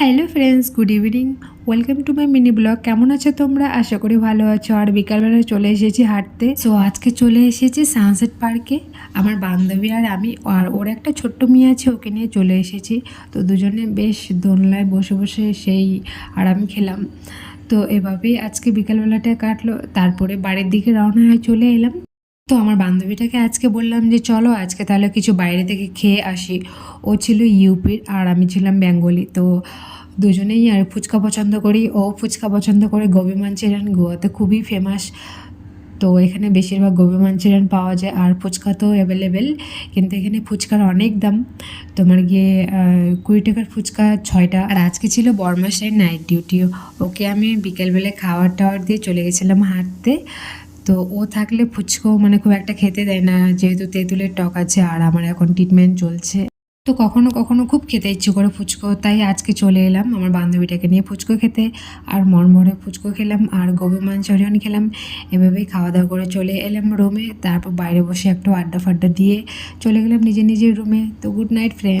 Hello friends good evening welcome to my mini blog কেমন আছো তোমরা? আশা করি ভালো আছো। আর বিকালবেলা চলে এসেছি হাঁটতে। সো আজকে চলে এসেছি সানসেট পার্কে আমার বান্ধবী আর আমি আর ওর একটা ছোট্ট মেয়ে আছে, ওকে নিয়ে চলে এসেছি। তো দুজনে বেশ দোলনায় বসে বসে সেই আরাম খেলাম। তো এভাবেই আজকে বিকালবেলাটা কাটলো। তারপরে বাড়ির দিকে রওনা হয়ে চলে এলাম। তো আমার বান্ধবীটাকে আজকে বললাম যে, চলো আজকে তাহলে কিছু বাইরে থেকে খেয়ে আসি। ও ছিল ইউপির আর আমি ছিলাম বেঙ্গলি। তো দুজনেই আর ফুচকা পছন্দ করি। ও ফুচকা পছন্দ করে গোবি মাঞ্চুরিয়ান গোয়াতে খুবই ফেমাস তো এখানে বেশিরভাগ গোবি মাঞ্চুরিয়ান পাওয়া যায় আর ফুচকা তো অ্যাভেলেবেল কিন্তু এখানে ফুচকার অনেক দাম। তোমার গিয়ে কুড়ি টাকার ফুচকা ছয়টা। আর আজকে ছিল বর্মাসের নাইট ডিউটি ওকে আমি বিকেলবেলায় খাওয়ার টাওয়ার দিয়ে চলে গেছিলাম হাঁটতে। তো ও থাকলে ফুচকো মানে খুব একটা খেতে দেয় না, যেহেতু তেঁতুলের টক আছে আর আমার এখন ট্রিটমেন্ট চলছে। তো কখনো কখনো খুব খেতে ইচ্ছে করে ফুচকো, তাই আজকে চলে এলাম আমার বান্ধবীটাকে নিয়ে ফুচকো খেতে। আর মন ভরে ফুচকো খেলাম আর গোবি মাঞ্চুরিয়ান খেলাম। এভাবেই খাওয়া দাওয়া করে চলে এলাম রুমে তারপর বাইরে বসে একটু আড্ডা ফাড্ডা দিয়ে চলে গেলাম নিজের নিজের রুমে তো গুড নাইট ফ্রেন্ড